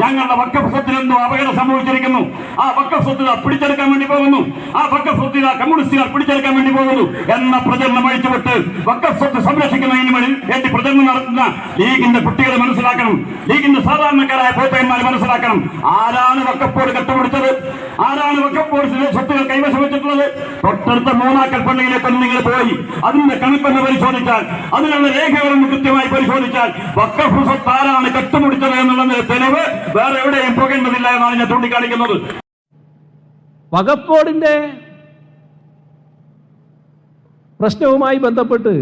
ഞങ്ങളുടെ വക്കഫ് സ്വത്തിനെന്തോ അപകടം സംഭവിച്ചിരിക്കുന്നു. ആ വക്കഫ് സ്വത്ത് പിടിച്ചെടുക്കാൻ വേണ്ടി പോകുന്നു. ആ വക്കഫ് ആ കമ്മ്യൂണിസ്റ്റുകാർ പിടിച്ചെടുക്കാൻ വേണ്ടി പോകുന്നു എന്ന പ്രചരണം അഴിച്ചുവിട്ട് വക്കഫ് സ്വത്ത് സംരക്ഷിക്കുന്നതിന് വേണ്ടി പ്രചരണം നടത്തുന്ന ലീഗിന്റെ കുട്ടികളെ മനസ്സിലാക്കണം. ലീഗിന്റെ സാധാരണക്കാരായ പോറ്റന്മാരെ മനസ്സിലാക്കണം. ആരാണ് വക്കപ്പോട് കെട്ടുപിടിച്ചത്? ആരാണ് വക്കപ്പോട് സ്വത്തുകൾ കൈവശം വെച്ചിട്ടുള്ളത്? തൊട്ടടുത്ത മൂന്നാക്കൽ പള്ളിയിലേക്കൊന്ന് നിങ്ങൾ പോയി. അതിന്റെ കണക്കൊന്ന് പരിശോധിച്ചാൽ അതിനുള്ള രേഖകളൊന്ന് കൃത്യമായി പരിശോധിച്ചാൽ വക്കഫ് സ്വത്ത് ആരാണ് കട്ടുപിടിച്ചത് എന്നുള്ളതിന്റെ തെളിവ് വേറെ എവിടെയും പോകേണ്ടതില്ല എന്നാണ് ഞാൻ ചൂണ്ടിക്കാണിക്കുന്നത്. വകപ്പോടിന്റെ പ്രശ്നവുമായി ബന്ധപ്പെട്ട്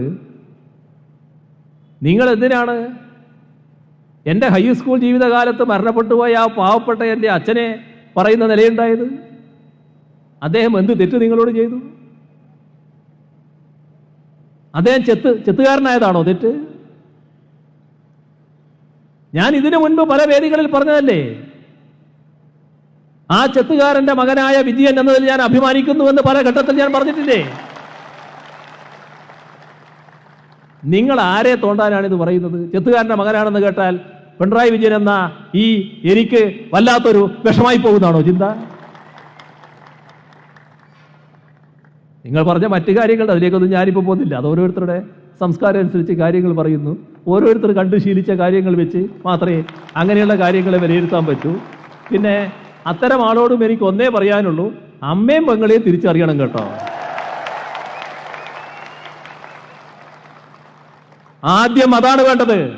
നിങ്ങൾ എന്തിനാണ് എന്റെ ഹൈസ്കൂൾ ജീവിതകാലത്ത് മരണപ്പെട്ടു പോയ ആ പാവപ്പെട്ട എന്റെ അച്ഛനെ പറയുന്ന നിലയുണ്ടായത്? അദ്ദേഹം എന്ത് തെറ്റ് നിങ്ങളോട് ചെയ്തു? അദ്ദേഹം ചെത്ത് ചെത്തുകാരനായതാണോ തെറ്റ്? ഞാൻ ഇതിനു മുൻപ് പല വേദികളിൽ പറഞ്ഞതല്ലേ? ആ ചെത്തുകാരന്റെ മകനായ വിജയൻ എന്നതിൽ ഞാൻ അഭിമാനിക്കുന്നുവെന്ന് പല ഘട്ടത്തിൽ ഞാൻ പറഞ്ഞിട്ടില്ലേ? നിങ്ങൾ ആരെ തോണ്ടാനാണ് ഇത് പറയുന്നത്? ചെത്തുകാരന്റെ മകനാണെന്ന് കേട്ടാൽ പിണറായി വിജയൻ എന്ന ഈ എനിക്ക് വല്ലാത്തൊരു വിഷമായി പോകുന്നതാണോ ചിന്ത? നിങ്ങൾ പറഞ്ഞ മറ്റു കാര്യങ്ങൾ അതിലേക്കൊന്നും ഞാനിപ്പോൾ പോകുന്നില്ല. അത് ഓരോരുത്തരുടെ സംസ്കാരം അനുസരിച്ച് കാര്യങ്ങൾ പറയുന്നു. ഓരോരുത്തർ കണ്ടു ശീലിച്ച കാര്യങ്ങൾ വെച്ച് മാത്രമേ അങ്ങനെയുള്ള കാര്യങ്ങളെ വിലയിരുത്താൻ പറ്റൂ. പിന്നെ അത്തരം ആളോടും എനിക്ക് ഒന്നേ പറയാനുള്ളൂ. അമ്മയും പെങ്ങളെയും തിരിച്ചറിയണം കേട്ടോ. ആദ്യം അതാണ് വേണ്ടത്.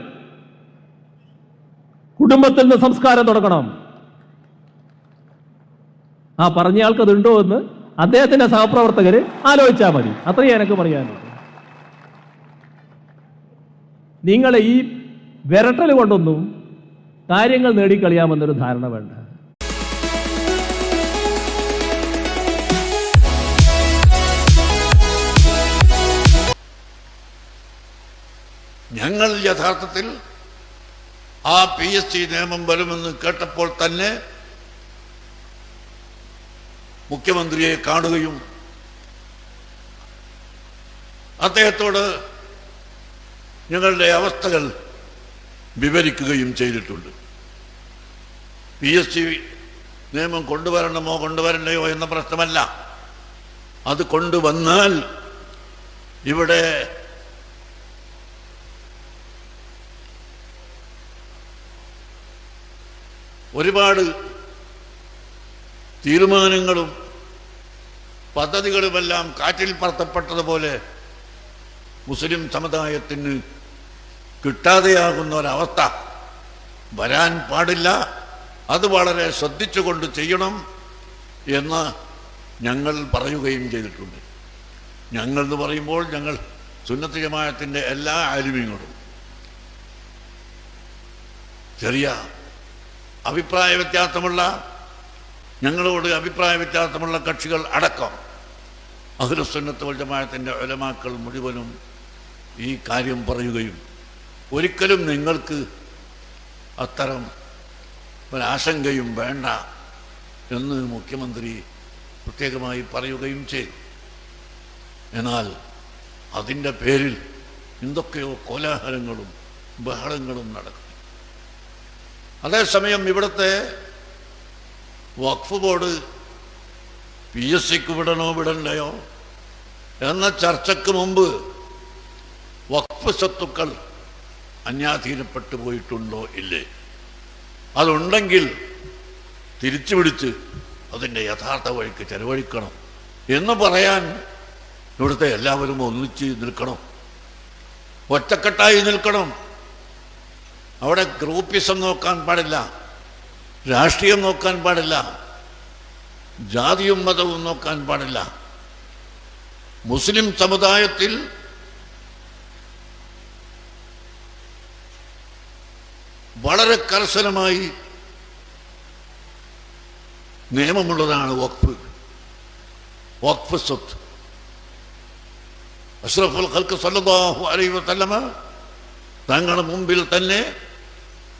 കുടുംബത്തിൽ നിന്ന് സംസ്കാരം തുടങ്ങണം. ആ പറഞ്ഞയാൾക്ക് ഉണ്ടോ എന്ന് അദ്ദേഹത്തിന്റെ സഹപ്രവർത്തകര് ആലോചിച്ചാൽ മതി. അത്രയേ എനിക്ക് പറയാനുള്ളൂ. നിങ്ങൾ ഈ വിരട്ടൽ കൊണ്ടൊന്നും കാര്യങ്ങൾ നേടിക്കളിയാമെന്നൊരു ധാരണ വേണ്ട. ഞങ്ങൾ യഥാർത്ഥത്തിൽ ആ പി എസ് സി നിയമം വരുമെന്ന് കേട്ടപ്പോൾ തന്നെ മുഖ്യമന്ത്രിയെ കാണുകയും അദ്ദേഹത്തോട് ഞങ്ങളുടെ അവസ്ഥകൾ വിവരിക്കുകയും ചെയ്തിട്ടുണ്ട്. പി എസ് സി നിയമം കൊണ്ടുവരണമോ കൊണ്ടുവരണ്ടയോ എന്ന പ്രശ്നമല്ല. അത് കൊണ്ടുവന്നാൽ ഇവിടെ ഒരുപാട് തീരുമാനങ്ങളും പദ്ധതികളുമെല്ലാം കാറ്റിൽ പറത്തപ്പെട്ടതുപോലെ മുസ്ലിം സമുദായത്തിന് കിട്ടാതെയാകുന്ന ഒരവസ്ഥ വരാൻ പാടില്ല. അത് വളരെ ശ്രദ്ധിച്ചുകൊണ്ട് ചെയ്യണം എന്ന് ഞങ്ങൾ പറയുകയും ചെയ്തിട്ടുണ്ട്. ഞങ്ങൾ എന്ന് പറയുമ്പോൾ ഞങ്ങൾ സുന്നത്ത് ജമായത്തിന്റെ എല്ലാ ആലിമ്യങ്ങളും ചെറിയ അഭിപ്രായ വ്യത്യാസമുള്ള ഞങ്ങളോട് അഭിപ്രായ വ്യത്യാസമുള്ള കക്ഷികൾ അടക്കം അഹ്ലുസുന്നത്ത് ജമായത്തിന്റെ ഒലമാക്കൾ മുഴുവനും ഈ കാര്യം പറയുകയും ഒരിക്കലും നിങ്ങൾക്ക് അത്തരം ഒരാശങ്കയും വേണ്ട എന്ന് മുഖ്യമന്ത്രി പ്രത്യേകമായി പറയുകയും ചെയ്തു. എന്നാൽ അതിന്റെ പേരിൽ എന്തൊക്കെയോ കോലാഹലങ്ങളും ബഹളങ്ങളും നടക്കും അതേസമയം ഇവിടുത്തെ വഖഫ് ബോർഡ് പി എസ് സിക്ക് വിടണോ വിടണ്ടയോ എന്ന ചർച്ചയ്ക്ക് മുമ്പ് വഖഫ് സ്വത്തുക്കൾ അന്യാധീനപ്പെട്ടു പോയിട്ടുണ്ടോ ഇല്ലേ? അതുണ്ടെങ്കിൽ തിരിച്ചു പിടിച്ച് അതിന്റെ യഥാർത്ഥ വഴിക്ക് ചെലവഴിക്കണം എന്ന് പറയാൻ ഇവിടുത്തെ എല്ലാവരും ഒന്നിച്ച് നിൽക്കണം. ഒറ്റക്കെട്ടായി നിൽക്കണം. അവിടെ ഗ്രൂപ്പിസം നോക്കാൻ പാടില്ല രാഷ്ട്രീയം നോക്കാൻ പാടില്ല ജാതിയും മതവും നോക്കാൻ പാടില്ല. മുസ്ലിം സമുദായത്തിൽ വളരെ കർശനമായി നിയമമുള്ളതാണ് വഖഫ്. വഖഫ് സ്വത്ത്. അഷ്റഫുൽ ഖൽക്ക് സല്ലല്ലാഹു അലൈഹി വസല്ലമ തങ്ങളുടെ മുമ്പിൽ തന്നെ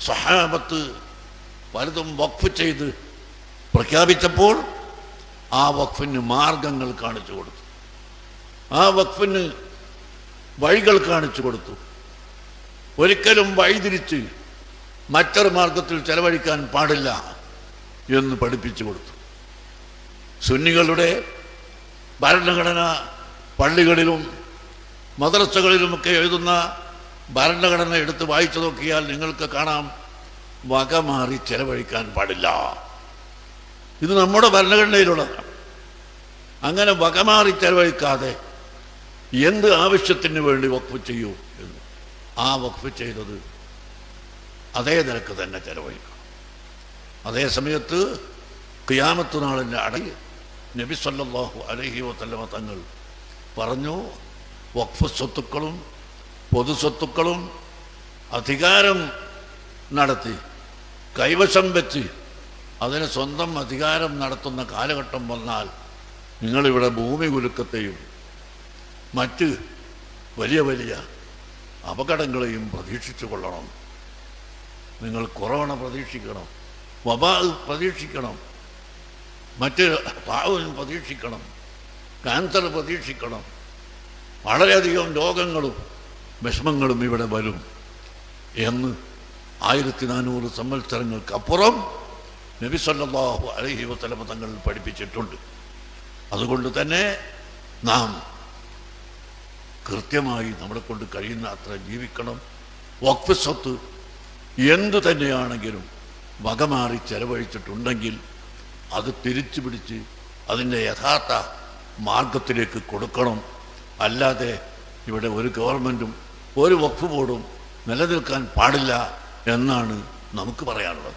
സഹാബത്ത് പലതും വഖഫ് ചെയ്ത് പ്രഖ്യാപിച്ചപ്പോൾ ആ വഖഫിന് മാർഗങ്ങൾ കാണിച്ചു കൊടുത്തു. ആ വഖഫിന് വഴികൾ കാണിച്ചു കൊടുത്തു. ഒരിക്കലും വഴിതിരിച്ച് മറ്റൊരു മാർഗത്തിൽ ചെലവഴിക്കാൻ പാടില്ല എന്ന് പഠിപ്പിച്ചു കൊടുത്തു. സുന്നികളുടെ ഭരണഘടന പള്ളികളിലും മദ്രസകളിലുമൊക്കെ എഴുതുന്ന ഭരണഘടന എടുത്ത് വായിച്ചു നോക്കിയാൽ നിങ്ങൾക്ക് കാണാം വക മാറി ചെലവഴിക്കാൻ പാടില്ല. ഇത് നമ്മുടെ ഭരണഘടനയിലുള്ളതാണ് അങ്ങനെ വകമാറി ചെലവഴിക്കാതെ എന്ത് ആവശ്യത്തിന് വേണ്ടി വഖഫ് ചെയ്യൂ എന്ന്. ആ വഖഫ് ചെയ്തത് അതേ നിരക്ക് തന്നെ ചെലവഴിക്കണം അതേ സമയത്ത് ഖിയാമത്ത് നാളിന്റെ അടയിൽ നബി സല്ലാഹു അലഹി വല്ലമ തങ്ങൾ പറഞ്ഞു വഖഫ് സ്വത്തുക്കളും പൊതു സ്വത്തുക്കളും അധികാരം നടത്തി കൈവശം വെച്ച് അതിന് സ്വന്തം അധികാരം നടത്തുന്ന കാലഘട്ടം വന്നാൽ നിങ്ങളിവിടെ ഭൂമി കുലുക്കത്തെയും മറ്റ് വലിയ വലിയ അപകടങ്ങളെയും പ്രതീക്ഷിച്ചു കൊള്ളണം നിങ്ങൾ കൊറോണ പ്രതീക്ഷിക്കണം വബ പ്രതീക്ഷിക്കണം മറ്റ് പാവൻ പ്രതീക്ഷിക്കണം ക്യാൻസർ പ്രതീക്ഷിക്കണം. വളരെയധികം രോഗങ്ങളും വിഷമങ്ങളും ഇവിടെ വരും എന്ന് ആയിരത്തി നാനൂറ് സംവത്സരങ്ങൾക്കപ്പുറം നബി സല്ലല്ലാഹു അലൈഹി വസല്ലമ തങ്ങൾ പഠിപ്പിച്ചിട്ടുണ്ട്. അതുകൊണ്ട് തന്നെ നാം കൃത്യമായി നമ്മളെ കൊണ്ട് കഴിയുന്ന അത്ര ജീവിക്കണം. വക്ഫ് സ്വത്ത് എന്തു തന്നെയാണെങ്കിലും വകമാറി ചെലവഴിച്ചിട്ടുണ്ടെങ്കിൽ അത് തിരിച്ചു പിടിച്ച് അതിന്റെ യഥാർത്ഥ മാർഗത്തിലേക്ക് കൊടുക്കണം. അല്ലാതെ ഇവിടെ ഒരു ഗവൺമെന്റും ഒരു വഖഫ് ബോർഡും നിലനിൽക്കാൻ പാടില്ല എന്നാണ് നമുക്ക് പറയാനുള്ളത്.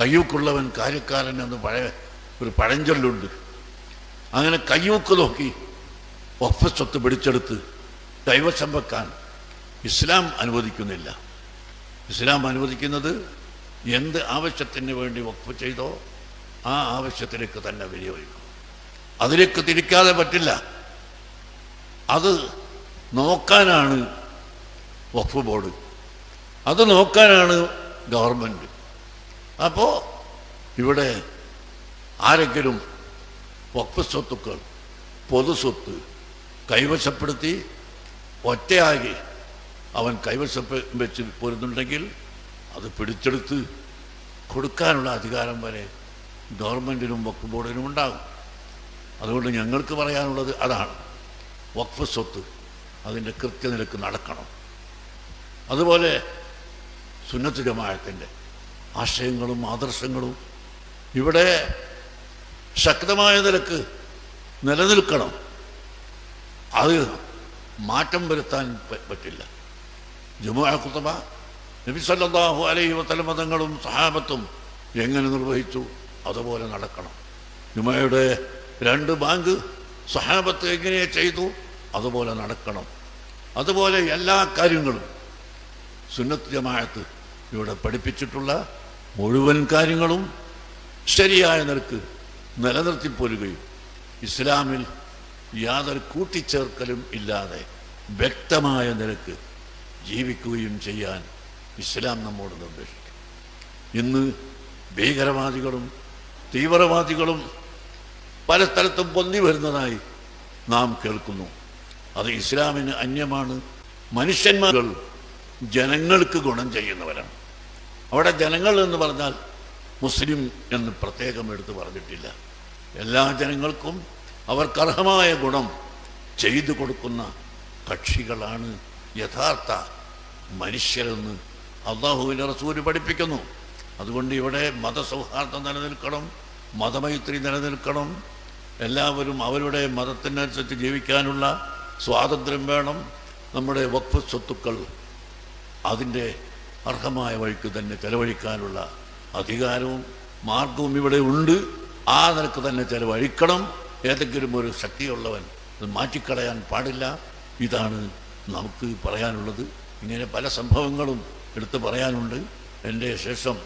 കയ്യൂക്കുള്ളവൻ കാര്യക്കാരൻ എന്ന് പഴയ ഒരു പഴഞ്ചൊല്ലുണ്ട്. അങ്ങനെ കയ്യൂക്ക് നോക്കി വഖഫ് സ്വത്ത് പിടിച്ചെടുത്ത് കൈവശം വെക്കാൻ ഇസ്ലാം അനുവദിക്കുന്നില്ല. ഇസ്ലാം അനുവദിക്കുന്നത് എന്ത് ആവശ്യത്തിന് വേണ്ടി വഖഫ് ചെയ്തോ ആ ആവശ്യത്തിലേക്ക് തന്നെ വിനിയോഗിക്കും. അതിലേക്ക് തിരിക്കാതെ പറ്റില്ല. അത് നോക്കാനാണ് വഖഫ് ബോർഡ്. അത് നോക്കാനാണ് ഗവൺമെന്റ് അപ്പോൾ ഇവിടെ ആരെങ്കിലും വഖഫ് സ്വത്തുക്കൾ പൊതു സ്വത്ത് കൈവശപ്പെടുത്തി ഒറ്റയാകി അവൻ കൈവശം വെച്ച് പോരുന്നുണ്ടെങ്കിൽ അത് പിടിച്ചെടുത്ത് കൊടുക്കാനുള്ള അധികാരം വരെ ഗവൺമെന്റിനും വഖഫ് ബോർഡിനും ഉണ്ടാകും. അതുകൊണ്ട് ഞങ്ങൾക്ക് പറയാനുള്ളത് അതാണ്. വഖഫ് സ്വത്ത് അതിന്റെ കൃത്യനിലക്ക് നടക്കണം. അതുപോലെ സുന്നത്ത് ജമായത്തിന്റെ ആശയങ്ങളും ആദർശങ്ങളും ഇവിടെ ശക്തമായ നിലയ്ക്ക് നിലനിൽക്കണം. അത് മാറ്റം വരുത്താൻ പറ്റില്ല. ജുമുഅ കുത്തബ നബി സല്ലല്ലാഹു അലൈഹി വസല്ലം മതങ്ങളും സഹാബത്തും എങ്ങനെ നിർവഹിച്ചു? അതുപോലെ നടക്കണം. ജുമയുടെ രണ്ട് ബാങ്ക് സഹാബത്ത് എങ്ങനെ ചെയ്തു? അതുപോലെ നടക്കണം. അതുപോലെ എല്ലാ കാര്യങ്ങളും സുന്നത്ത് ജമാഅത്ത് ഇവിടെ പഠിപ്പിച്ചിട്ടുള്ള മുഴുവൻ കാര്യങ്ങളും ശരിയായ നിരക്ക് നിലനിർത്തിപ്പോരുകയും ഇസ്ലാമിൽ യാതൊരു കൂട്ടിച്ചേർക്കലും ഇല്ലാതെ വ്യക്തമായ നിരക്ക് ജീവിക്കുകയും ചെയ്യാൻ ഇസ്ലാം നമ്മോട് നിർദ്ദേശിക്കും. ഇന്ന് ഭീകരവാദികളും തീവ്രവാദികളും പല സ്ഥലത്തും പൊന്തി വരുന്നതായി നാം കേൾക്കുന്നു. അത് ഇസ്ലാമിന് അന്യമാണ്. മനുഷ്യന്മാർ ജനങ്ങൾക്ക് ഗുണം ചെയ്യുന്നവരാണ്. അവിടെ ജനങ്ങൾ എന്ന് പറഞ്ഞാൽ മുസ്ലിം എന്ന് പ്രത്യേകം എടുത്ത് പറഞ്ഞിട്ടില്ല. എല്ലാ ജനങ്ങൾക്കും അവർക്കർഹമായ ഗുണം ചെയ്തു കൊടുക്കുന്ന കക്ഷികളാണ് യഥാർത്ഥ മനുഷ്യരെന്ന് അള്ളാഹുവിന്റെ റസൂര് പഠിപ്പിക്കുന്നു. അതുകൊണ്ട് ഇവിടെ മതസൗഹാർദ്ദം നിലനിൽക്കണം മതമൈത്രി നിലനിൽക്കണം. എല്ലാവരും അവരുടെ മതത്തിനനുസരിച്ച് ജീവിക്കാനുള്ള സ്വാതന്ത്ര്യം വേണം. നമ്മുടെ വക്ഫ് സ്വത്തുക്കൾ അതിന്റെ അർഹമായ വഴിക്ക് തന്നെ ചെലവഴിക്കാനുള്ള അധികാരവും മാർഗവും ഇവിടെ ഉണ്ട്. ആ നിലയ്ക്ക് തന്നെ ചെലവഴിക്കണം. ഏതെങ്കിലും ഒരു ശക്തിയുള്ളവൻ അത് മാറ്റിക്കളയാൻ പാടില്ല. ഇതാണ് നമുക്ക് പറയാനുള്ളത്. ഇങ്ങനെ പല സംഭവങ്ങളും എടുത്തു പറയാനുണ്ട്. എന്റെ ശേഷം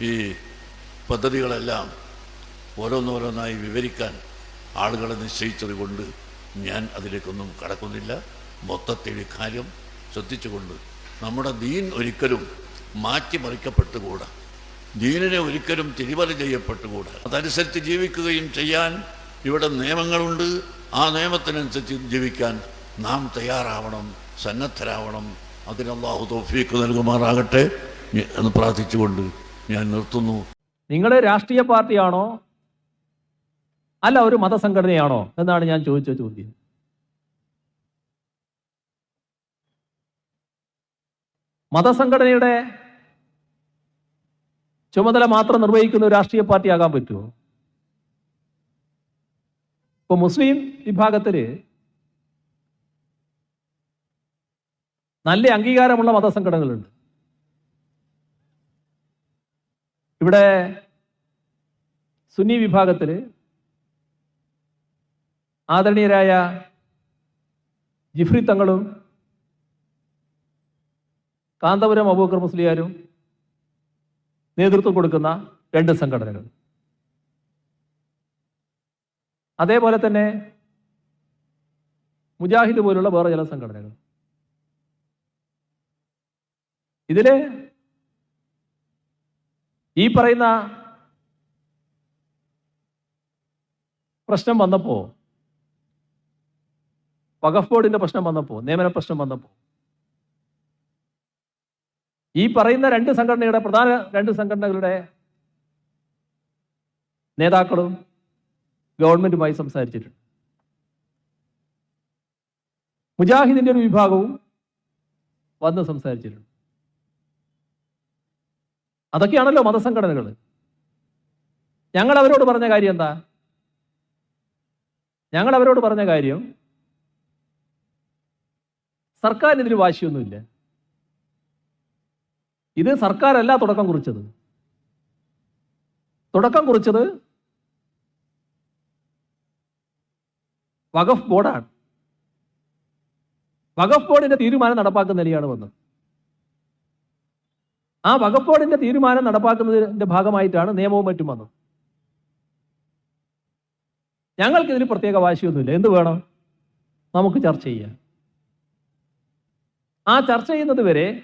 ഈ പദ്ധതികളെല്ലാം ഓരോന്നോരോന്നായി വിവരിക്കാൻ ആളുകളെ നിശ്ചയിച്ചത് കൊണ്ട് ഞാൻ അതിലേക്കൊന്നും കടക്കുന്നില്ല. മൊത്തത്തിൽ കാര്യം ശ്രദ്ധിച്ചുകൊണ്ട് നമ്മുടെ ദീൻ ഒരിക്കലും മാറ്റിമറിക്കപ്പെട്ടുകൂടാ. ദീനിനെ ഒരിക്കലും തിരിമറി ചെയ്യപ്പെട്ടുകൂടാ. അതനുസരിച്ച് ജീവിക്കുകയും ചെയ്യാൻ ഇവിടെ നിയമങ്ങളുണ്ട്. ആ നിയമത്തിനനുസരിച്ച് ജീവിക്കാൻ നാം തയ്യാറാവണം സന്നദ്ധരാവണം. അതിന് തൗഫീക്ക് നൽകുമാറാകട്ടെ എന്ന് പ്രാർത്ഥിച്ചുകൊണ്ട് ഞാൻ നിർത്തുന്നു. നിങ്ങൾ രാഷ്ട്രീയ പാർട്ടിയാണോ? അല്ല ഒരു മതസംഘടനയാണോ? എന്നാണ് ഞാൻ ചോദിച്ച ചോദ്യം. മതസംഘടനയുടെ ചുമതല മാത്രം നിർവഹിക്കുന്ന ഒരു രാഷ്ട്രീയ പാർട്ടിയാകാൻ പറ്റുമോ? ഇപ്പൊ മുസ്ലിം വിഭാഗത്തിൽ നല്ല അംഗീകാരമുള്ള മതസംഘടനകളുണ്ട്. ഇവിടെ സുന്നി വിഭാഗത്തിൽ ആദരണീയരായ ജിഫ്രി തങ്ങളും കാന്തപുരം അബൂക്കർ മുസ്ലിയാരും നേതൃത്വം കൊടുക്കുന്ന രണ്ട് സംഘടനകൾ. അതേപോലെ തന്നെ മുജാഹിദ് പോലുള്ള വേറെ ചില സംഘടനകൾ. ഇതിൽ ഈ പറയുന്ന പ്രശ്നം വന്നപ്പോ വഖഫ് ബോർഡിന്റെ പ്രശ്നം വന്നപ്പോ നിയമന പ്രശ്നം വന്നപ്പോ ഈ പറയുന്ന രണ്ട് സംഘടനയുടെ പ്രധാന രണ്ട് സംഘടനകളുടെ നേതാക്കളും ഗവൺമെന്റുമായി സംസാരിച്ചിട്ടുണ്ട്. മുജാഹിദിന്റെ ഒരു വിഭാഗവും വന്ന് സംസാരിച്ചിട്ടുണ്ട്. അതൊക്കെയാണല്ലോ മതസംഘടനകൾ ഞങ്ങൾ അവരോട് പറഞ്ഞ കാര്യം എന്താ? ഞങ്ങൾ അവരോട് പറഞ്ഞ കാര്യം സർക്കാരിന് ഇതിൽ വാശിയൊന്നുമില്ല. ഇത് സർക്കാരല്ല തുടക്കം കുറിച്ചത്. തുടക്കം കുറിച്ചത് വഖഫ് ബോർഡാണ്. വഖഫ് ബോർഡിന്റെ തീരുമാനം നടപ്പാക്കുന്ന നിലയാണ് വന്നത്. ആ വഖഫ് ബോർഡിന്റെ തീരുമാനം നടപ്പാക്കുന്നതിന്റെ ഭാഗമായിട്ടാണ് നിയമവും മറ്റും വന്നത്. ഞങ്ങൾക്ക് ഇതിന് പ്രത്യേക വാശിയൊന്നുമില്ല. എന്ത് വേണം? നമുക്ക് ചർച്ച ചെയ്യാം. ആ ചർച്ച ചെയ്യുന്നത് വരെ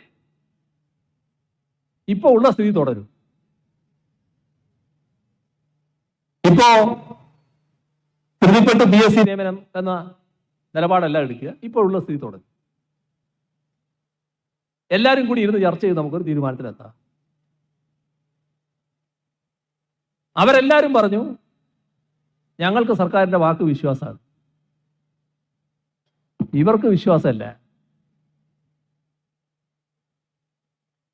ഇപ്പൊ ഉള്ള സ്ഥിതി തുടരും. ഇപ്പോ പ്രതിപ്പെട്ട് പി എസ് സി നിയമനം എന്ന നിലപാടല്ല എടുക്കുക. ഇപ്പോൾ ഉള്ള സ്ഥിതി തുടങ്ങി എല്ലാവരും കൂടി ഇരുന്ന് ചർച്ച ചെയ്ത് നമുക്കൊരു തീരുമാനത്തിലെത്താം. അവരെല്ലാവരും പറഞ്ഞു ഞങ്ങൾക്ക് സർക്കാരിന്റെ വാക്ക് വിശ്വാസമാണ്. ഇവർക്ക് വിശ്വാസമല്ല.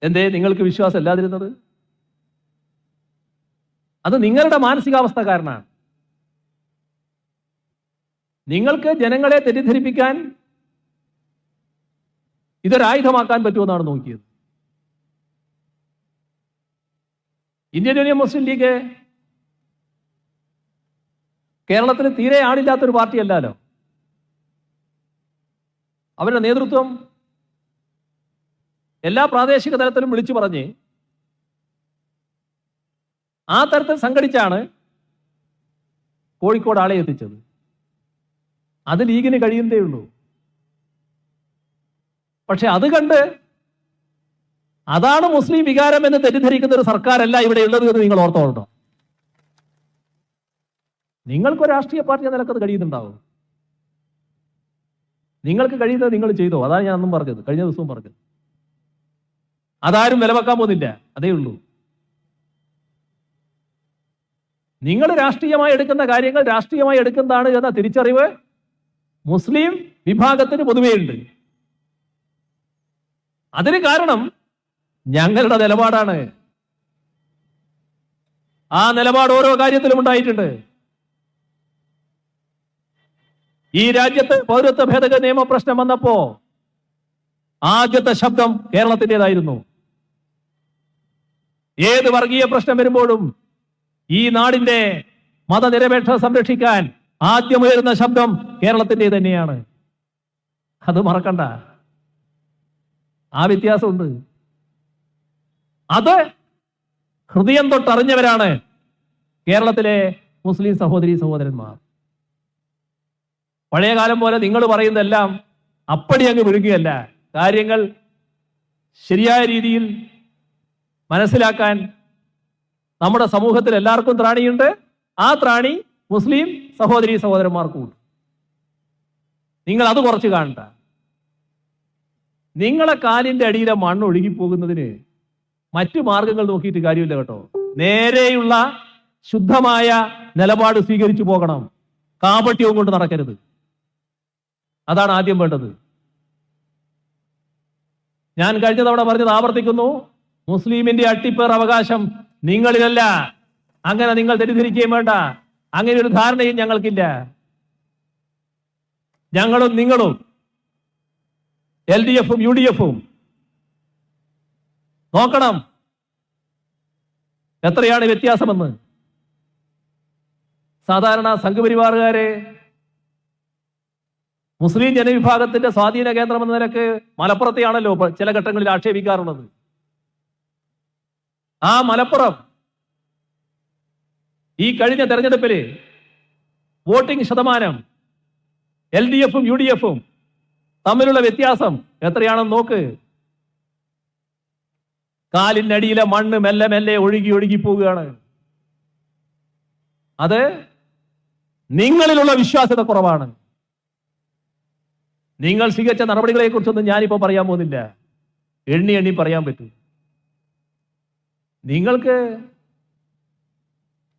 എന്തേ നിങ്ങൾക്ക് വിശ്വാസം ഇല്ലാതിരുന്നത്? അത് നിങ്ങളുടെ മാനസികാവസ്ഥ കാരണമാണ്. നിങ്ങൾക്ക് ജനങ്ങളെ തെറ്റിദ്ധരിപ്പിക്കാൻ ഇതൊരായുധമാക്കാൻ പറ്റുമെന്നാണ് നോക്കിയത്. ഇന്ത്യൻ യൂണിയൻ മുസ്ലിം ലീഗ് കേരളത്തിന് തീരെ ആളില്ലാത്തൊരു പാർട്ടിയല്ലല്ലോ. അവരുടെ നേതൃത്വം എല്ലാ പ്രാദേശിക തലത്തിലും വിളിച്ചു പറഞ്ഞ് ആ തരത്തിൽ സംഘടിച്ചാണ് കോഴിക്കോട് ആളെ എത്തിച്ചത്. അത് ലീഗിന് കഴിയുന്നതേ ഉള്ളൂ. പക്ഷെ അത് കണ്ട് അതാണ് മുസ്ലിം വികാരം എന്ന് തെറ്റിദ്ധരിക്കുന്ന ഒരു സർക്കാരല്ല ഇവിടെ ഉള്ളത് എന്ന് നിങ്ങൾ ഓർത്തോളണം നിങ്ങൾക്ക് രാഷ്ട്രീയ പാർട്ടി നിലയ്ക്ക് നിലക്കത് കഴിയുന്നുണ്ടാവും. നിങ്ങൾക്ക് കഴിയുന്നത് നിങ്ങൾ ചെയ്തോ? അതാണ് ഞാൻ അന്നും പറഞ്ഞത്. കഴിഞ്ഞ ദിവസവും പറഞ്ഞത്. അതാരും വിലവെക്കാൻ പോകുന്നില്ല. അതേ ഉള്ളൂ. നിങ്ങൾ രാഷ്ട്രീയമായി എടുക്കുന്ന കാര്യങ്ങൾ രാഷ്ട്രീയമായി എടുക്കുന്നതാണ് എന്ന തിരിച്ചറിവ് മുസ്ലിം വിഭാഗത്തിന് പൊതുവെയുണ്ട്. അതിന് കാരണം ഞങ്ങളുടെ നിലപാടാണ്. ആ നിലപാട് ഓരോ കാര്യത്തിലും ഉണ്ടായിട്ടുണ്ട്. ഈ രാജ്യത്ത് പൗരത്വ ഭേദഗതി നിയമ പ്രശ്നം വന്നപ്പോ ആദ്യത്തെ ശബ്ദം കേരളത്തിന്റെതായിരുന്നു. ഏത് വർഗീയ പ്രശ്നം വരുമ്പോഴും ഈ നാടിന്റെ മതനിരപേക്ഷത സംരക്ഷിക്കാൻ ആദ്യം ഉയരുന്ന ശബ്ദം കേരളത്തിന്റെ തന്നെയാണ്. അത് മറക്കണ്ട. ആ വ്യത്യാസമുണ്ട്. അത് ഹൃദയം തൊട്ടറിഞ്ഞവരാണ് കേരളത്തിലെ മുസ്ലിം സഹോദരി സഹോദരന്മാർ. പഴയ കാലം പോലെ നിങ്ങൾ പറയുന്നതെല്ലാം അപ്പടി അങ്ങ് വിഴുകയല്ല കാര്യങ്ങൾ ശരിയായ രീതിയിൽ മനസ്സിലാക്കാൻ നമ്മുടെ സമൂഹത്തിൽ എല്ലാവർക്കും ത്രാണിയുണ്ട്. ആ ത്രാണി മുസ്ലിം സഹോദരി സഹോദരന്മാർക്കും ഉണ്ട് നിങ്ങൾ അത് കുറച്ച് കാണണ്ട. നിങ്ങളെ കാലിന്റെ അടിയിലെ മണ്ണ് ഒഴുകിപ്പോകുന്നതിന് മറ്റു മാർഗങ്ങൾ നോക്കിയിട്ട് കാര്യമില്ല കേട്ടോ. നേരെയുള്ള ശുദ്ധമായ നിലപാട് സ്വീകരിച്ചു പോകണം. കാപട്യവും കൊണ്ട് നടക്കരുത്. അതാണ് ആദ്യം വേണ്ടത്. ഞാൻ കഴിഞ്ഞ തവണ പറഞ്ഞത് ആവർത്തിക്കുന്നു. മുസ്ലിമിന്റെ അട്ടിപ്പേർ അവകാശം നിങ്ങളിലല്ല. അങ്ങനെ നിങ്ങൾ തെറ്റിദ്ധരിക്കുകയും വേണ്ട. അങ്ങനെ ഒരു ധാരണയും ഞങ്ങൾക്കില്ല. ഞങ്ങളും നിങ്ങളും എൽ ഡി എഫും യു ഡി എഫും നോക്കണം എത്രയാണ് വ്യത്യാസമെന്ന്. സാധാരണ സംഘപരിവാറുകാരെ മുസ്ലിം ജനവിഭാഗത്തിന്റെ സ്വാധീന കേന്ദ്രം എന്ന നിലയ്ക്ക് മലപ്പുറത്തെയാണല്ലോ ചില ഘട്ടങ്ങളിൽ ആക്ഷേപിക്കാറുള്ളത്. ആ മലപ്പുറം ഈ കഴിഞ്ഞ തെരഞ്ഞെടുപ്പിൽ വോട്ടിംഗ് ശതമാനം എൽ ഡി എഫും യു ഡി എഫും തമ്മിലുള്ള വ്യത്യാസം എത്രയാണെന്ന് നോക്ക്. കാലിനടിയിലെ മണ്ണ് മെല്ലെ മെല്ലെ ഒഴുകി ഒഴുകി പോവുകയാണ്. അത് നിങ്ങളിലുള്ള വിശ്വാസ്യത കുറവാണ്. നിങ്ങൾ സ്വീകരിച്ച നടപടികളെ കുറിച്ചൊന്നും ഞാനിപ്പോ പറയാൻ പോകുന്നില്ല. എണ്ണി എണ്ണി പറയാൻ പറ്റും. നിങ്ങൾക്ക്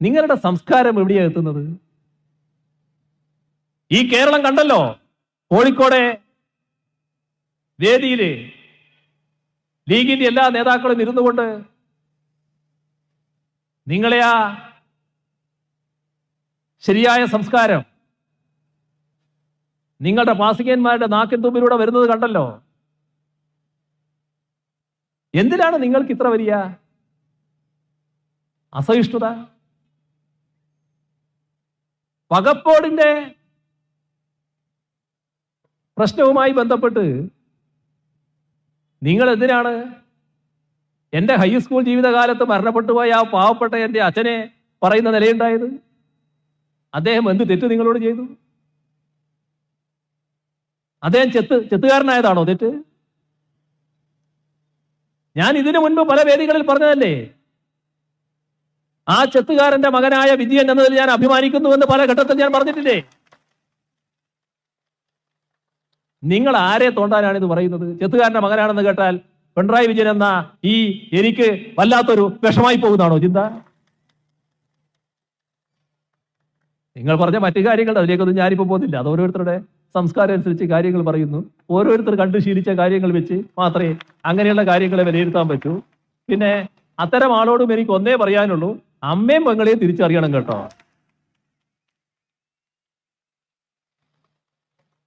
നിങ്ങളുടെ സംസ്കാരം എവിടെയാണ് എത്തുന്നത്? ഈ കേരളം കണ്ടല്ലോ കോഴിക്കോടെ വേദിയിൽ ലീഗിന്റെ എല്ലാ നേതാക്കളും ഇരുന്നു കൊണ്ട് നിങ്ങളെ ആ ശരിയായ സംസ്കാരം നിങ്ങളുടെ പാസികന്മാരുടെ നാക്കിൻ തുമ്പിലൂടെ വരുന്നത് കണ്ടല്ലോ. എന്തിനാണ് നിങ്ങൾക്ക് ഇത്ര വലിയ അസഹിഷ്ണുത? പകപ്പോടിന്റെ പ്രശ്നവുമായി ബന്ധപ്പെട്ട് നിങ്ങൾ എന്തിനാണ് എന്റെ ഹൈസ്കൂൾ ജീവിതകാലത്ത് മരണപ്പെട്ടുപോയ ആ പാവപ്പെട്ട എന്റെ അച്ഛനെ പറയുന്ന നിലയുണ്ടായത്? അദ്ദേഹം എന്ത് തെറ്റ് നിങ്ങളോട് ചെയ്തു? അദ്ദേഹം ചെത്ത് ചെത്തുകാരനായതാണോ തെറ്റ്? ഞാൻ ഇതിനു മുൻപ് പല വേദികളിൽ പറഞ്ഞതല്ലേ ആ ചെത്തുകാരന്റെ മകനായ വിജയൻ എന്നതിൽ ഞാൻ അഭിമാനിക്കുന്നുവെന്ന് പല ഘട്ടത്തിൽ ഞാൻ പറഞ്ഞിട്ടില്ലേ? നിങ്ങൾ ആരെ തോണ്ടാനാണ് ഇത് പറയുന്നത്? ചെത്തുകാരന്റെ മകനാണെന്ന് കേട്ടാൽ പിണറായി വിജയൻ എന്ന ഈ എനിക്ക് വല്ലാത്തൊരു വിഷമായി പോകുന്നതാണോ ചിന്ത? നിങ്ങൾ പറഞ്ഞ മറ്റു കാര്യങ്ങൾ അതിലേക്കൊന്നും ഞാനിപ്പോ പോകുന്നില്ല അത് ഓരോരുത്തരുടെ സംസ്കാരം അനുസരിച്ച് കാര്യങ്ങൾ പറയുന്നു. ഓരോരുത്തർ കണ്ടു ശീലിച്ച കാര്യങ്ങൾ വെച്ച് മാത്രമേ അങ്ങനെയുള്ള കാര്യങ്ങളെ വിലയിരുത്താൻ പറ്റൂ. പിന്നെ അത്തരം ആളോടും എനിക്ക് ഒന്നേ പറയാനുള്ളൂ. അമ്മയും പെങ്ങളെയും തിരിച്ചറിയണം കേട്ടോ.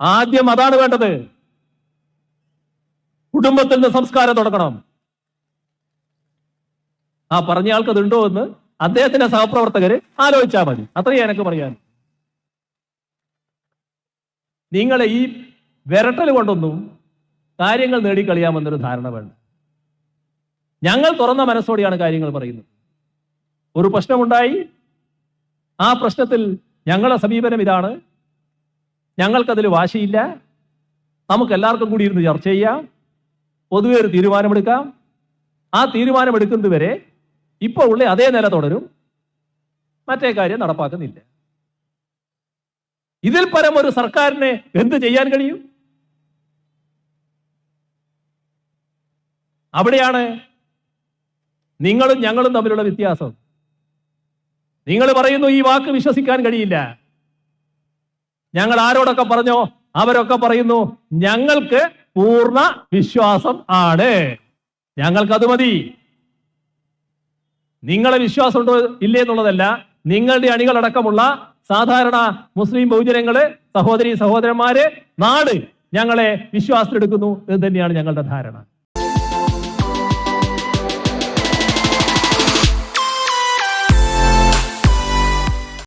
ആദ്യം അതാണ് വേണ്ടത്. കുടുംബത്തിൽ നിന്ന് സംസ്കാരം തുടങ്ങണം. ആ പറഞ്ഞ ആൾക്ക് അതുണ്ടോ എന്ന് അദ്ദേഹത്തിന്റെ സഹപ്രവർത്തകര് ആലോചിച്ചാൽ മതി. അത്രയും എനിക്ക് പറയാൻ. നിങ്ങളെ ഈ വിരട്ടൽ കൊണ്ടൊന്നും കാര്യങ്ങൾ നേടിക്കളിയാമെന്നൊരു ധാരണ വേണ്ട ഞങ്ങൾ തുറന്ന മനസ്സോടെയാണ് കാര്യങ്ങൾ പറയുന്നത്. ഒരു പ്രശ്നമുണ്ടായി. ആ പ്രശ്നത്തിൽ ഞങ്ങളുടെ സമീപനം ഇതാണ്. ഞങ്ങൾക്കതിൽ വാശിയില്ല. നമുക്ക് എല്ലാവർക്കും കൂടി ഇരുന്ന് ചർച്ച ചെയ്യാം. പൊതുവെ ഒരു തീരുമാനമെടുക്കാം. ആ തീരുമാനമെടുക്കുന്നത് വരെ ഇപ്പോൾ ഉള്ള അതേ നില തുടരും. മറ്റേ കാര്യം നടപ്പാക്കുന്നില്ല. ഇതിൽ പരം ഒരു സർക്കാരിനെ എന്ത് ചെയ്യാൻ കഴിയും? അവിടെയാണ് നിങ്ങളും ഞങ്ങളും തമ്മിലുള്ള വ്യത്യാസം. നിങ്ങൾ പറയുന്നു ഈ വാക്ക് വിശ്വസിക്കാൻ കഴിയില്ല. ഞങ്ങൾ ആരോടൊക്കെ പറഞ്ഞോ അവരൊക്കെ പറയുന്നു ഞങ്ങൾക്ക് പൂർണ വിശ്വാസം ആണ്. ഞങ്ങൾക്ക് അത് മതി. നിങ്ങളെ വിശ്വാസം ഉണ്ടോ ഇല്ലേ എന്നുള്ളതല്ല നിങ്ങളുടെ അണികളടക്കമുള്ള സാധാരണ മുസ്ലിം ബഹുജനങ്ങൾ സഹോദരി സഹോദരന്മാര് നാട് ഞങ്ങളെ വിശ്വാസത്തിലെടുക്കുന്നു എന്ന് തന്നെയാണ് ഞങ്ങളുടെ ധാരണ.